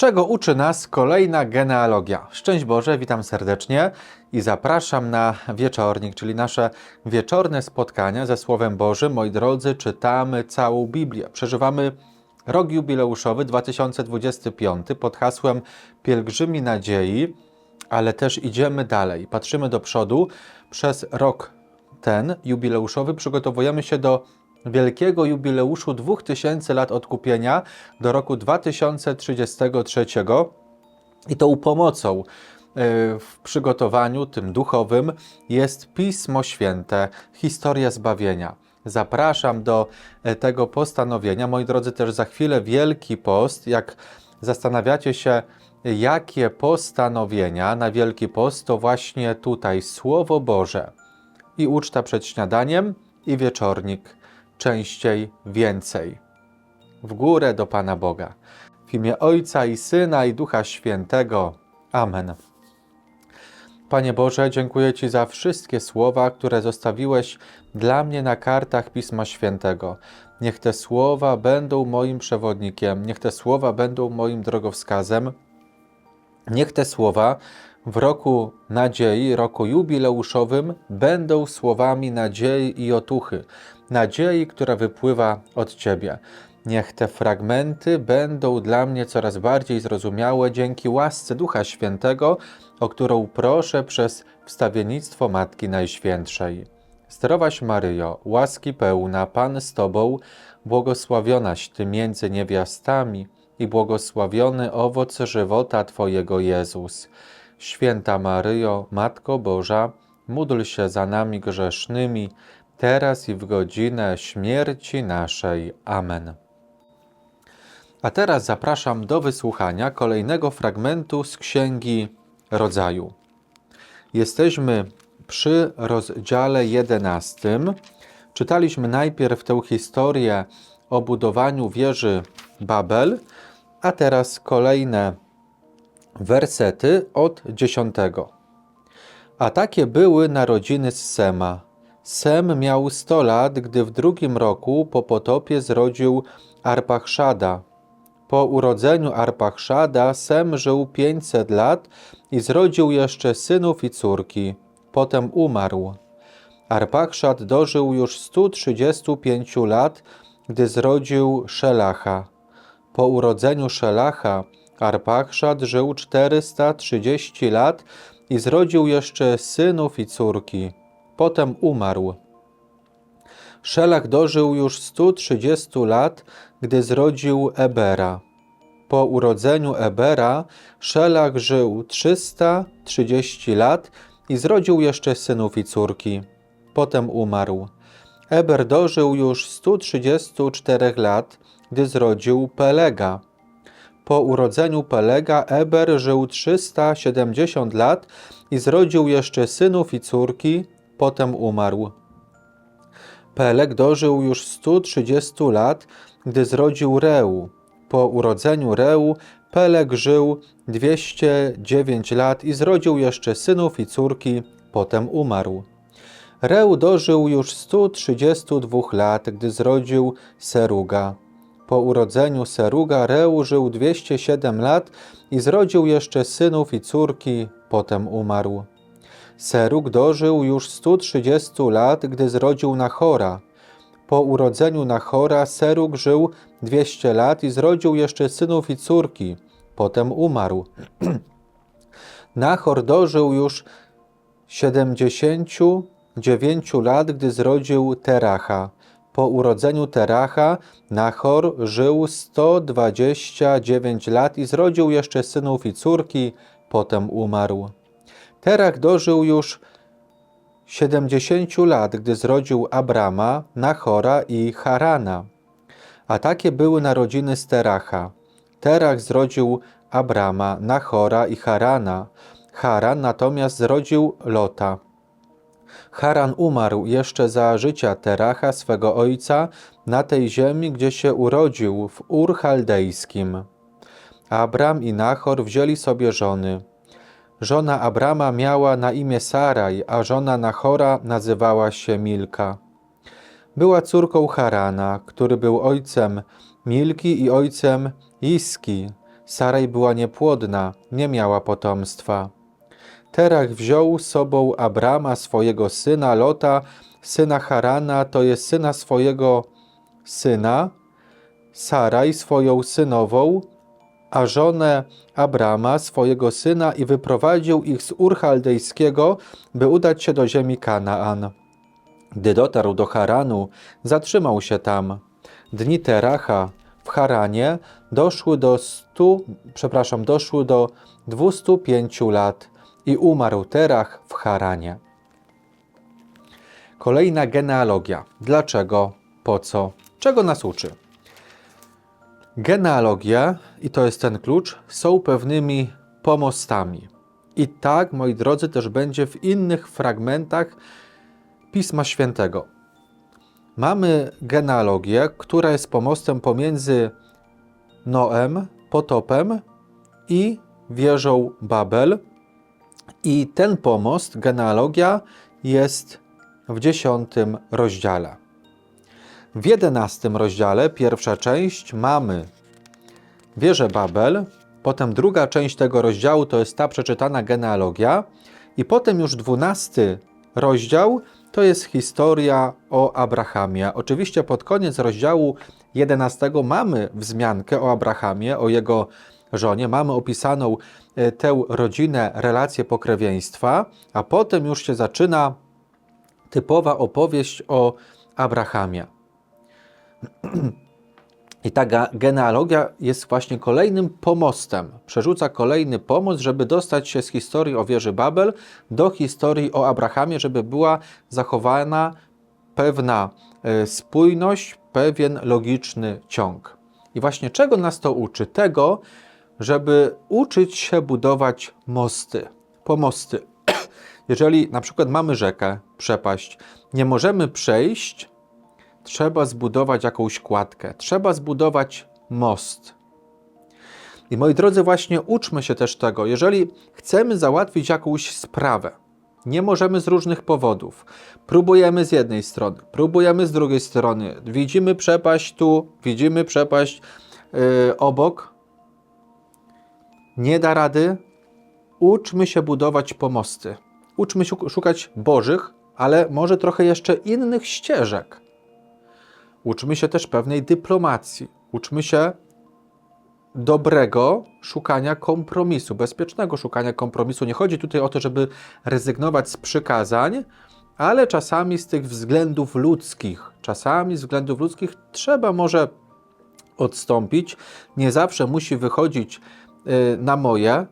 Czego uczy nas kolejna genealogia? Szczęść Boże, witam serdecznie i zapraszam na wieczornik, czyli nasze wieczorne spotkania ze Słowem Bożym. Moi drodzy, czytamy całą Biblię. Przeżywamy rok jubileuszowy 2025 pod hasłem Pielgrzymi Nadziei, ale też idziemy dalej. Patrzymy do przodu. Przez rok ten jubileuszowy przygotowujemy się do wielkiego jubileuszu 2000 lat odkupienia do roku 2033 i tą pomocą y, w przygotowaniu tym duchowym jest Pismo Święte, historia zbawienia. Zapraszam do e, tego postanowienia. Moi drodzy, też za chwilę Wielki Post. Jak zastanawiacie się, jakie postanowienia na Wielki Post, to właśnie tutaj Słowo Boże i uczta przed śniadaniem i wieczornik częściej więcej. W górę do Pana Boga. W imię Ojca i Syna i Ducha Świętego. Amen. Panie Boże, dziękuję Ci za wszystkie słowa, które zostawiłeś dla mnie na kartach Pisma Świętego. Niech te słowa będą moim przewodnikiem, niech te słowa będą moim drogowskazem. Niech te słowa w roku nadziei, roku jubileuszowym, będą słowami nadziei i otuchy, nadziei, która wypływa od Ciebie. Niech te fragmenty będą dla mnie coraz bardziej zrozumiałe dzięki łasce Ducha Świętego, o którą proszę przez wstawiennictwo Matki Najświętszej. Zdrowaś Maryjo, łaski pełna, Pan z Tobą, błogosławionaś Ty między niewiastami i błogosławiony owoc żywota Twojego Jezus. Święta Maryjo, Matko Boża, módl się za nami grzesznymi, teraz i w godzinę śmierci naszej. Amen. A teraz zapraszam do wysłuchania kolejnego fragmentu z Księgi Rodzaju. Jesteśmy przy rozdziale 11. Czytaliśmy najpierw tę historię o budowaniu wieży Babel, a teraz kolejne wersety od 10. A takie były narodziny z Sema. Sem miał 100 lat, gdy w drugim roku po potopie zrodził Arpachszada. Po urodzeniu Arpachszada Sem żył 500 lat i zrodził jeszcze synów i córki. Potem umarł. Arpachszad dożył już 135 lat, gdy zrodził Szelacha. Po urodzeniu Szelacha Arpachszad żył 430 lat i zrodził jeszcze synów i córki. Potem umarł. Szelach dożył już 130 lat, gdy zrodził Ebera. Po urodzeniu Ebera Szelach żył 330 lat i zrodził jeszcze synów i córki. Potem umarł. Eber dożył już 134 lat, gdy zrodził Pelega. Po urodzeniu Pelega Eber żył 370 lat i zrodził jeszcze synów i córki, potem umarł. Peleg dożył już 130 lat, gdy zrodził Reu. Po urodzeniu Reu Peleg żył 209 lat i zrodził jeszcze synów i córki, potem umarł. Reu dożył już 132 lat, gdy zrodził Seruga. Po urodzeniu Seruga Reu żył 207 lat i zrodził jeszcze synów i córki, potem umarł. Serug dożył już 130 lat, gdy zrodził Nachora. Po urodzeniu Nachora Serug żył 200 lat i zrodził jeszcze synów i córki, potem umarł. Nachor dożył już 79 lat, gdy zrodził Teracha. Po urodzeniu Teracha Nachor żył 129 lat i zrodził jeszcze synów i córki, potem umarł. Terach dożył już 70 lat, gdy zrodził Abrama, Nachora i Harana. A takie były narodziny z Teracha. Terach zrodził Abrama, Nachora i Harana. Haran natomiast zrodził Lota. Haran umarł jeszcze za życia Teracha, swego ojca, na tej ziemi, gdzie się urodził, w Ur Chaldejskim. Abram i Nachor wzięli sobie żony. Żona Abrama miała na imię Saraj, a żona Nachora nazywała się Milka. Była córką Harana, który był ojcem Milki i ojcem Iski. Sarej była niepłodna, nie miała potomstwa. Terach wziął sobą Abrama, swojego syna, Lota, syna Harana, to jest syna swojego syna, Saraj, swoją synową, a żonę Abrama, swojego syna, i wyprowadził ich z Ur Chaldejskiego, by udać się do ziemi Kanaan. Gdy dotarł do Haranu, zatrzymał się tam. Dni Teracha w Haranie doszły do stu, przepraszam, doszły do 205 lat i umarł Terach w Haranie. Kolejna genealogia. Dlaczego? Po co? Czego nas uczy? Genealogie, i to jest ten klucz, są pewnymi pomostami. I tak, moi drodzy, też będzie w innych fragmentach Pisma Świętego. Mamy genealogię, która jest pomostem pomiędzy Noem, potopem i wieżą Babel. I ten pomost, genealogia, jest w dziesiątym rozdziale. W jedenastym rozdziale, pierwsza część, mamy wieżę Babel, potem druga część tego rozdziału to jest ta przeczytana genealogia, i potem już dwunasty rozdział to jest historia o Abrahamie. Oczywiście pod koniec rozdziału 11 mamy wzmiankę o Abrahamie, o jego żonie, mamy opisaną e, tę rodzinę, relację pokrewieństwa, a potem już się zaczyna typowa opowieść o Abrahamie. I ta genealogia jest właśnie kolejnym pomostem. Przerzuca kolejny pomost, żeby dostać się z historii o wieży Babel do historii o Abrahamie, żeby była zachowana pewna e, spójność, pewien logiczny ciąg. I właśnie czego nas to uczy? Tego, żeby uczyć się budować mosty, pomosty. Jeżeli na przykład mamy rzekę, przepaść, nie możemy przejść trzeba zbudować jakąś kładkę, trzeba zbudować most. I moi drodzy, właśnie uczmy się też tego, jeżeli chcemy załatwić jakąś sprawę, nie możemy z różnych powodów. Próbujemy z jednej strony, próbujemy z drugiej strony, widzimy przepaść tu, widzimy przepaść yy, obok. Nie da rady. Uczmy się budować pomosty. Uczmy się szukać bożych, ale może trochę jeszcze innych ścieżek. Uczmy się też pewnej dyplomacji. Uczmy się dobrego szukania kompromisu, bezpiecznego szukania kompromisu. Nie chodzi tutaj o to, żeby rezygnować z przykazań, ale czasami z tych względów ludzkich, czasami z względów ludzkich trzeba może odstąpić. Nie zawsze musi wychodzić na moje.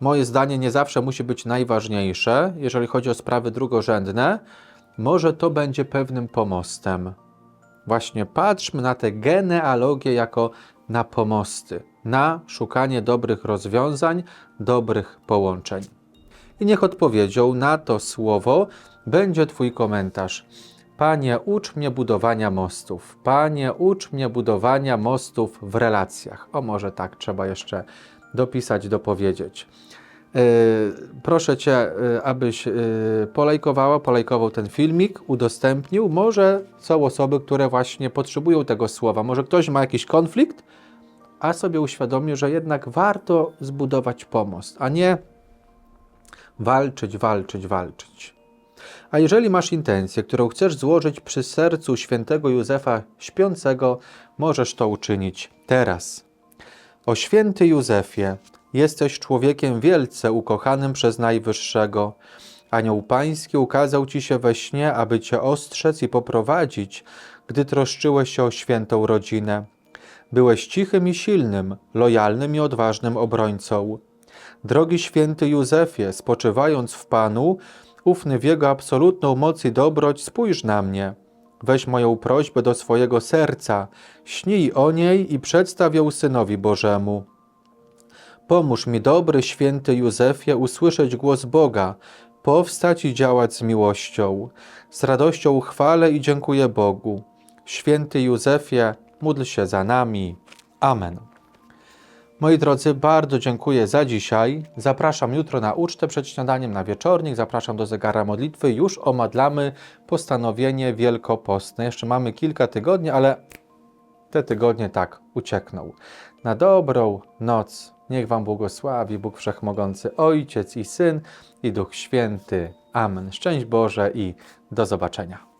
Moje zdanie nie zawsze musi być najważniejsze, jeżeli chodzi o sprawy drugorzędne. Może to będzie pewnym pomostem. Właśnie patrzmy na tę genealogię jako na pomosty, na szukanie dobrych rozwiązań, dobrych połączeń. I niech odpowiedzią na to słowo będzie Twój komentarz. Panie, ucz mnie budowania mostów. Panie, ucz mnie budowania mostów w relacjach. O, może tak trzeba jeszcze dopisać, dopowiedzieć. E, proszę Cię, e, abyś e, polajkowała, polajkował ten filmik, udostępnił. Może są osoby, które właśnie potrzebują tego słowa. Może ktoś ma jakiś konflikt, a sobie uświadomił, że jednak warto zbudować pomost, a nie walczyć, walczyć, walczyć. A jeżeli masz intencję, którą chcesz złożyć przy sercu świętego Józefa śpiącego, możesz to uczynić teraz. O święty Józefie, Jesteś człowiekiem wielce ukochanym przez Najwyższego. Anioł Pański ukazał Ci się we śnie, aby Cię ostrzec i poprowadzić, gdy troszczyłeś się o świętą rodzinę. Byłeś cichym i silnym, lojalnym i odważnym obrońcą. Drogi święty Józefie, spoczywając w Panu, ufny w Jego absolutną moc i dobroć, spójrz na mnie. Weź moją prośbę do swojego serca, śnij o niej i przedstaw ją Synowi Bożemu. Pomóż mi, dobry święty Józefie, usłyszeć głos Boga, powstać i działać z miłością. Z radością chwalę i dziękuję Bogu. Święty Józefie, módl się za nami. Amen. Moi drodzy, bardzo dziękuję za dzisiaj. Zapraszam jutro na ucztę przed śniadaniem na wieczornik. Zapraszam do zegara modlitwy. Już omadlamy postanowienie wielkopostne. Jeszcze mamy kilka tygodni, ale te tygodnie tak uciekną. Na dobrą noc. Niech Wam błogosławi Bóg Wszechmogący, Ojciec i Syn i Duch Święty. Amen. Szczęść Boże i do zobaczenia.